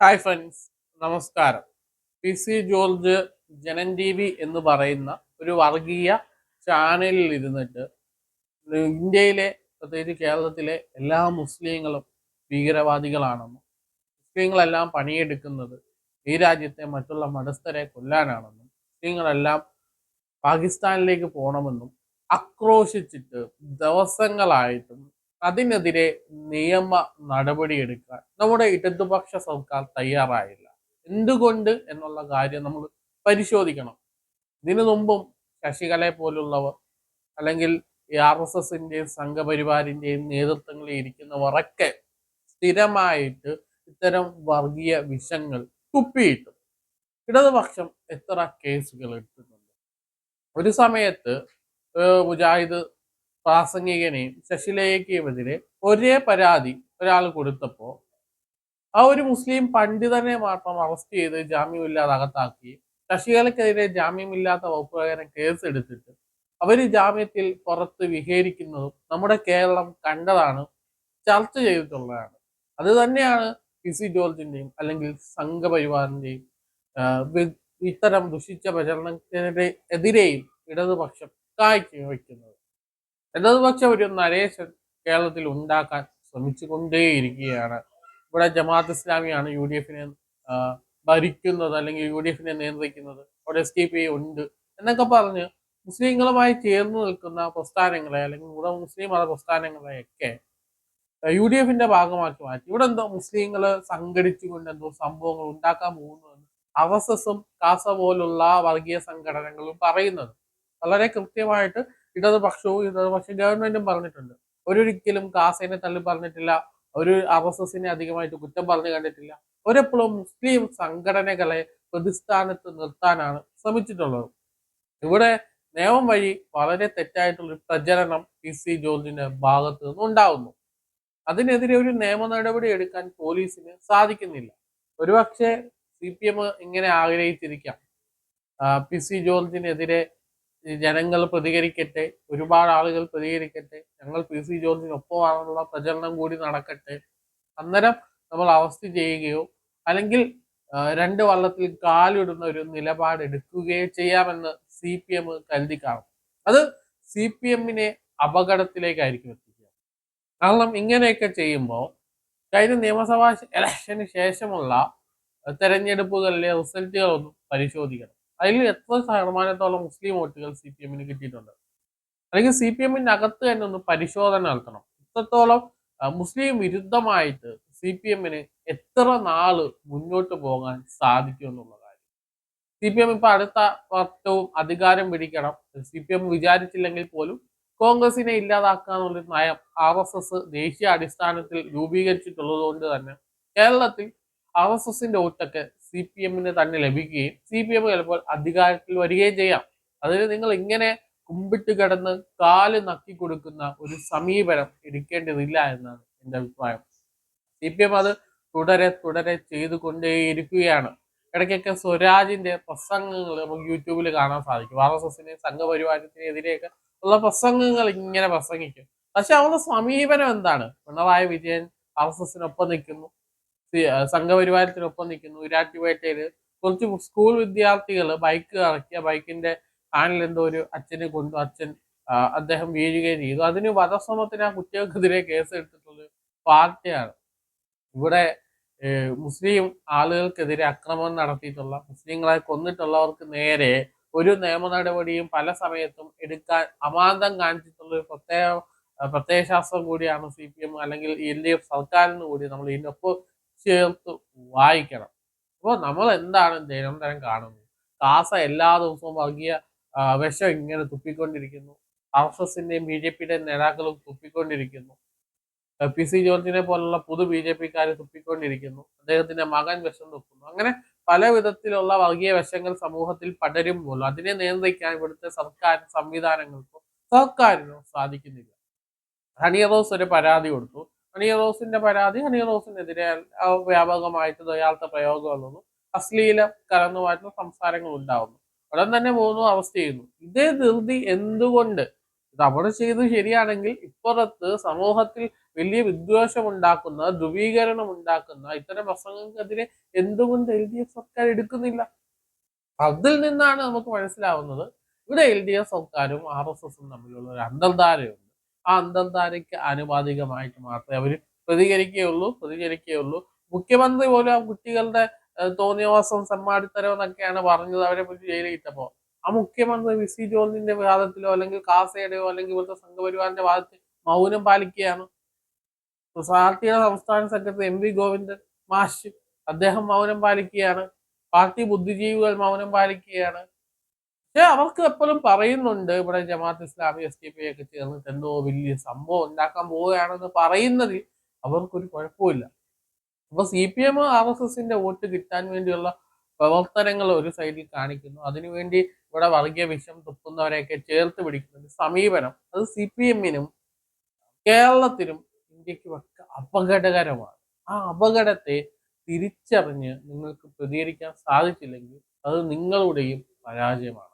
Hi friends നമസ്കാരം. P C George Janam T V എന്ന് പറയുന്ന ഒരു വർഗീയ ചാനലിൽ ഇരുന്നിട്ട് ഇന്ത്യയിലെ പ്രത്യേകിച്ച് കേരളത്തിലെ എല്ലാ മുസ്ലിങ്ങളും ഭീകരവാദികളാണെന്നും മുസ്ലിങ്ങളെല്ലാം പണിയെടുക്കുന്നത് ഈ രാജ്യത്തെ മറ്റുള്ള മതസ്ഥരെ കൊല്ലാനാണെന്നും മുസ്ലിങ്ങളെല്ലാം പാകിസ്ഥാനിലേക്ക് പോകണമെന്നും ആക്രോശിച്ചിട്ട് ദിവസങ്ങളായിട്ടും അതിനെതിരെ നിയമ നടപടിയെടുക്കാൻ നമ്മുടെ ഇടതുപക്ഷ സർക്കാർ തയ്യാറായില്ല. എന്തുകൊണ്ട് എന്നുള്ള കാര്യം നമ്മൾ പരിശോധിക്കണം. ഇതിനു മുമ്പും ശശികലയെ പോലുള്ളവർ അല്ലെങ്കിൽ ആർ എസ് എസിന്റെയും സംഘപരിവാറിന്റെയും നേതൃത്വങ്ങളിൽ ഇരിക്കുന്നവരൊക്കെ സ്ഥിരമായിട്ട് ഇത്തരം വർഗീയ വിഷങ്ങൾ കുപ്പിയിട്ടു ഇടതുപക്ഷം എത്ര കേസുകൾ എടുത്തിട്ടുണ്ട്? ഒരു സമയത്ത് മുജാഹിദ് പ്രാസംഗികനെയും ശശിലേഖയുമെതിരെ ഒരേ പരാതി ഒരാൾ കൊടുത്തപ്പോൾ ആ ഒരു മുസ്ലിം പണ്ഡിതനെ മാത്രം അറസ്റ്റ് ചെയ്ത് ജാമ്യമില്ലാതെ അകത്താക്കി ശശികലക്കെതിരെ ജാമ്യമില്ലാത്ത വകുപ്പ് പ്രകാരം കേസ് എടുത്തിട്ട് അവർ ജാമ്യത്തിൽ പുറത്ത് വിഹരിക്കുന്നതും നമ്മുടെ കേരളം കണ്ടതാണ് ചർച്ച ചെയ്തിട്ടുള്ളതാണ്. അത് തന്നെയാണ് പി സി ജോർജിന്റെയും അല്ലെങ്കിൽ സംഘപരിവാറിന്റെയും ഇത്തരം ദുഷിച്ച പ്രചരണത്തിനെതിരെയും ഇടതുപക്ഷം കാഴ്ച വയ്ക്കുന്നത് ഇടതുപക്ഷം ഒരു നരേശൻ കേരളത്തിൽ ഉണ്ടാക്കാൻ ശ്രമിച്ചുകൊണ്ടേയിരിക്കുകയാണ്. ഇവിടെ ജമാഅത്ത് ഇസ്ലാമിയാണ് യു ഡി എഫിനെ ഭരിക്കുന്നത് അല്ലെങ്കിൽ യു ഡി എഫിനെ നിയന്ത്രിക്കുന്നത്. അവിടെ എസ് ടി പി ഉണ്ട് എന്നൊക്കെ പറഞ്ഞ് മുസ്ലിങ്ങളുമായി ചേർന്ന് നിൽക്കുന്ന പ്രസ്ഥാനങ്ങളെ അല്ലെങ്കിൽ ഇവിടെ മുസ്ലിം മത പ്രസ്ഥാനങ്ങളെയൊക്കെ യു ഡി എഫിന്റെ ഭാഗമാക്കി മാറ്റി. ഇവിടെ എന്തോ മുസ്ലിങ്ങൾ സംഘടിച്ചുകൊണ്ട് എന്തോ സംഭവങ്ങൾ ഉണ്ടാക്കാൻ പോകുന്നു ആർ എസ് എസും കാസ പോലുള്ള വർഗീയ സംഘടനകളും പറയുന്നത്. വളരെ കൃത്യമായിട്ട് ഇടതുപക്ഷവും ഇടതുപക്ഷ ഗവൺമെന്റും പറഞ്ഞിട്ടുണ്ട്. ഒരിക്കലും കാസേനെ തള്ളി പറഞ്ഞിട്ടില്ല. ഒരു ആർ എസ് എസിനെ അധികമായിട്ട് കുറ്റം പറഞ്ഞു കണ്ടിട്ടില്ല. ഒരെപ്പോഴും മുസ്ലിം സംഘടനകളെ പ്രതിസ്ഥാനത്ത് നിർത്താനാണ് ശ്രമിച്ചിട്ടുള്ളത്. ഇവിടെ നിയമം വഴി വളരെ തെറ്റായിട്ടുള്ള ഒരു പ്രചരണം പി സി ജോർജിന്റെ ഭാഗത്ത് നിന്ന് ഉണ്ടാവുന്നു. അതിനെതിരെ ഒരു നിയമ നടപടി എടുക്കാൻ പോലീസിന് സാധിക്കുന്നില്ല. ഒരുപക്ഷെ സി പി എം ഇങ്ങനെ ആഗ്രഹിച്ചിരിക്കാം. പി സി ജോർജിനെതിരെ ജനങ്ങൾ പ്രതികരിക്കട്ടെ ഒരുപാട് ആളുകൾ പ്രതികരിക്കട്ടെ ഞങ്ങൾ പി സി ജോർജിനൊപ്പമാണെന്നുള്ള പ്രചരണം കൂടി നടക്കട്ടെ. അന്നേരം നമ്മൾ അവസ്ഥ ചെയ്യുകയോ അല്ലെങ്കിൽ രണ്ട് വള്ളത്തിൽ കാലിടുന്ന ഒരു നിലപാട് എടുക്കുകയോ ചെയ്യാമെന്ന് സി പി എം കരുതി കാണും. അത് സി പി എമ്മിനെ അപകടത്തിലേക്കായിരിക്കും എത്തിക്കുക. കാരണം ഇങ്ങനെയൊക്കെ ചെയ്യുമ്പോൾ കഴിഞ്ഞ നിയമസഭാ ഇലക്ഷന് ശേഷമുള്ള തെരഞ്ഞെടുപ്പുകളിലെ റിസൾട്ടുകളൊന്നും പരിശോധിക്കണം. അതിൽ എത്ര ശതമാനത്തോളം മുസ്ലിം വോട്ടുകൾ സി പി എമ്മിന് കിട്ടിയിട്ടുണ്ട്? അല്ലെങ്കിൽ സി പി എമ്മിന്റെ അകത്ത് തന്നെ ഒന്ന് പരിശോധന നടത്തണം. ഇത്രത്തോളം മുസ്ലിം വിരുദ്ധമായിട്ട് സി പി എമ്മിന് എത്ര നാൾ മുന്നോട്ട് പോകാൻ സാധിക്കും എന്നുള്ള കാര്യം. സി പി എം ഇപ്പൊ അടുത്ത വർഷവും അധികാരം പിടിക്കണം. സി പി എം വിചാരിച്ചില്ലെങ്കിൽ പോലും കോൺഗ്രസിനെ ഇല്ലാതാക്കുക എന്നുള്ള നയം ആർ എസ് എസ് ദേശീയ അടിസ്ഥാനത്തിൽ രൂപീകരിച്ചിട്ടുള്ളത് കൊണ്ട് തന്നെ കേരളത്തിൽ ആർ എസ് എസിന്റെ വോട്ടൊക്കെ സി പി എമ്മിന് തന്നെ ലഭിക്കുകയും സി പി എം ചിലപ്പോൾ അധികാരത്തിൽ വരികയും ചെയ്യാം. അതിന് നിങ്ങൾ ഇങ്ങനെ കുമ്പിട്ട് കിടന്ന് കാൽ നക്കി കൊടുക്കുന്ന ഒരു സമീപനം എടുക്കേണ്ടതില്ല എന്നാണ് എന്റെ അഭിപ്രായം. സി പി എം അത് തുടരെ തുടരെ ചെയ്തു ചെയ്തുകൊണ്ടേയിരിക്കുകയാണ്. ഇടയ്ക്കൊക്കെ സ്വരാജിന്റെ പ്രസംഗങ്ങൾ നമുക്ക് യൂട്യൂബിൽ കാണാൻ സാധിക്കും. ആർ എസ് എസിന് സംഘപരിവാരത്തിനെതിരെയൊക്കെ ഉള്ള പ്രസംഗങ്ങൾ ഇങ്ങനെ പ്രസംഗിക്കും. പക്ഷെ അവരുടെ സമീപനം എന്താണ്? പിണറായി വിജയൻ ആർ എസ് എസിനൊപ്പം നിൽക്കുന്നു. സംഘപരിവാരത്തിനൊപ്പം നിൽക്കുന്നു. വിരാറ്റുപേട്ടയിൽ കുറച്ച് സ്കൂൾ വിദ്യാർത്ഥികൾ ബൈക്ക് ഇറക്കിയ ബൈക്കിന്റെ കാനിൽ എന്തോ ഒരു അച്ഛനെ കൊണ്ടു അച്ഛൻ അദ്ദേഹം വീഴുകയും ചെയ്തു. അതിന് വധശ്രമത്തിന് ആ കേസ് എടുത്തിട്ടുള്ള പാർട്ടിയാണ്. ഇവിടെ മുസ്ലിം ആളുകൾക്കെതിരെ അക്രമം നടത്തിയിട്ടുള്ള മുസ്ലിങ്ങളെ കൊന്നിട്ടുള്ളവർക്ക് നേരെ ഒരു നിയമ നടപടിയും പല സമയത്തും എടുക്കാൻ അമാന്തം കാണിച്ചിട്ടുള്ള ഒരു പ്രത്യേക പ്രത്യയശാസ്ത്രം കൂടിയാണ് സി പി എം അല്ലെങ്കിൽ എൽ ഡി എഫ് സർക്കാരിന് കൂടി നമ്മൾ ഇതിനൊപ്പം ചേർത്ത് വായിക്കണം. അപ്പോൾ നമ്മൾ എന്താണ് നിരന്തരം കാണുന്നത്? കാസ എല്ലാ ദിവസവും വർഗീയ വിഷം ഇങ്ങനെ തുപ്പിക്കൊണ്ടിരിക്കുന്നു. ആർ എസ് എസിന്റെയും ബി ജെ പിയുടെയും നേതാക്കളും തുപ്പിക്കൊണ്ടിരിക്കുന്നു. പി സി ജോർജിനെ പോലുള്ള പുതു ബി ജെ പിക്കാർ തുപ്പിക്കൊണ്ടിരിക്കുന്നു. അദ്ദേഹത്തിന്റെ മകൻ വിഷം തുപ്പുന്നു. അങ്ങനെ പല വിധത്തിലുള്ള വർഗീയ വശങ്ങൾ സമൂഹത്തിൽ പടരുമ്പോൾ അതിനെ നിയന്ത്രിക്കാൻ ഇവിടുത്തെ സർക്കാർ സംവിധാനങ്ങൾക്കോ സർക്കാരിനോ സാധിക്കുന്നില്ല. ഹണി റോസ് ഒരു പരാതി കൊടുത്തു. ഹണി റോസിന്റെ പരാതി ഹണി റോസിനെതിരെ വ്യാപകമായിട്ട് ദയാളത്തെ പ്രയോഗം വന്നു. അശ്ലീല കലർന്നുമായിട്ടുള്ള സംസാരങ്ങൾ ഉണ്ടാവുന്നു. ഉടൻ തന്നെ പോകുന്നു അവസ്ഥ ചെയ്യുന്നു. ഇതേ ധൃതി എന്തുകൊണ്ട്? അവിടെ ചെയ്ത് ശരിയാണെങ്കിൽ ഇപ്പുറത്ത് സമൂഹത്തിൽ വലിയ വിദ്വേഷം ഉണ്ടാക്കുന്ന ധ്രുവീകരണം ഉണ്ടാക്കുന്ന ഇത്തരം പ്രസംഗങ്ങൾക്കെതിരെ എന്തുകൊണ്ട് എൽ ഡി എഫ് സർക്കാർ എടുക്കുന്നില്ല? അതിൽ നിന്നാണ് നമുക്ക് മനസ്സിലാവുന്നത്. ഇവിടെ എൽ ഡി എഫ് സർക്കാരും ആർ എസ് എസും തമ്മിലുള്ള ഒരു അന്തർധാരയുണ്ട്. ആ അന്തർധാരയ്ക്ക് ആനുപാതികമായിട്ട് മാത്രമേ അവർ പ്രതികരിക്കുകയുള്ളൂ പ്രതികരിക്കുകയുള്ളൂ. മുഖ്യമന്ത്രി പോലും ആ കുട്ടികളുടെ തോന്നിയവാസം സമ്മാടിത്തരം എന്നൊക്കെയാണ് പറഞ്ഞത് അവരെ പറ്റി ജയിലിട്ടപ്പോ ആ മുഖ്യമന്ത്രി വി സി ജോർജിന്റെ വാദത്തിലോ അല്ലെങ്കിൽ കാസയുടെയോ അല്ലെങ്കിൽ ഇവിടുത്തെ സംഘപരിവാറിന്റെ വാദത്തിൽ മൗനം പാലിക്കുകയാണ്. പാർട്ടിയുടെ സംസ്ഥാന സെക്രട്ടറി എം വി ഗോവിന്ദൻ മാഷ് അദ്ദേഹം മൗനം പാലിക്കുകയാണ്. പാർട്ടി ബുദ്ധിജീവികൾ മൗനം പാലിക്കുകയാണ്. അവർക്ക് എപ്പോഴും പറയുന്നുണ്ട് ഇവിടെ Jamaat Islami S D P ഒക്കെ ചേർന്നിട്ട് എന്തോ വലിയ സംഭവം ഉണ്ടാക്കാൻ പോവുകയാണെന്ന് പറയുന്നതിൽ അവർക്കൊരു കുഴപ്പമില്ല. അപ്പൊ C P M R S എസിന്റെ വോട്ട് കിട്ടാൻ വേണ്ടിയുള്ള പ്രവർത്തനങ്ങൾ ഒരു സൈഡിൽ കാണിക്കുന്നു. അതിനുവേണ്ടി ഇവിടെ വർഗീയ വിഷം തുപ്പുന്നവരെയൊക്കെ ചേർത്ത് പിടിക്കുന്ന സമീപനം അത് സി പി എമ്മിനും കേരളത്തിനും ഇന്ത്യക്കും ഒക്കെ അപകടകരമാണ്. ആ അപകടത്തെ തിരിച്ചറിഞ്ഞ് നിങ്ങൾക്ക് പ്രതികരിക്കാൻ സാധിച്ചില്ലെങ്കിൽ അത് നിങ്ങളുടെയും പരാജയമാണ്.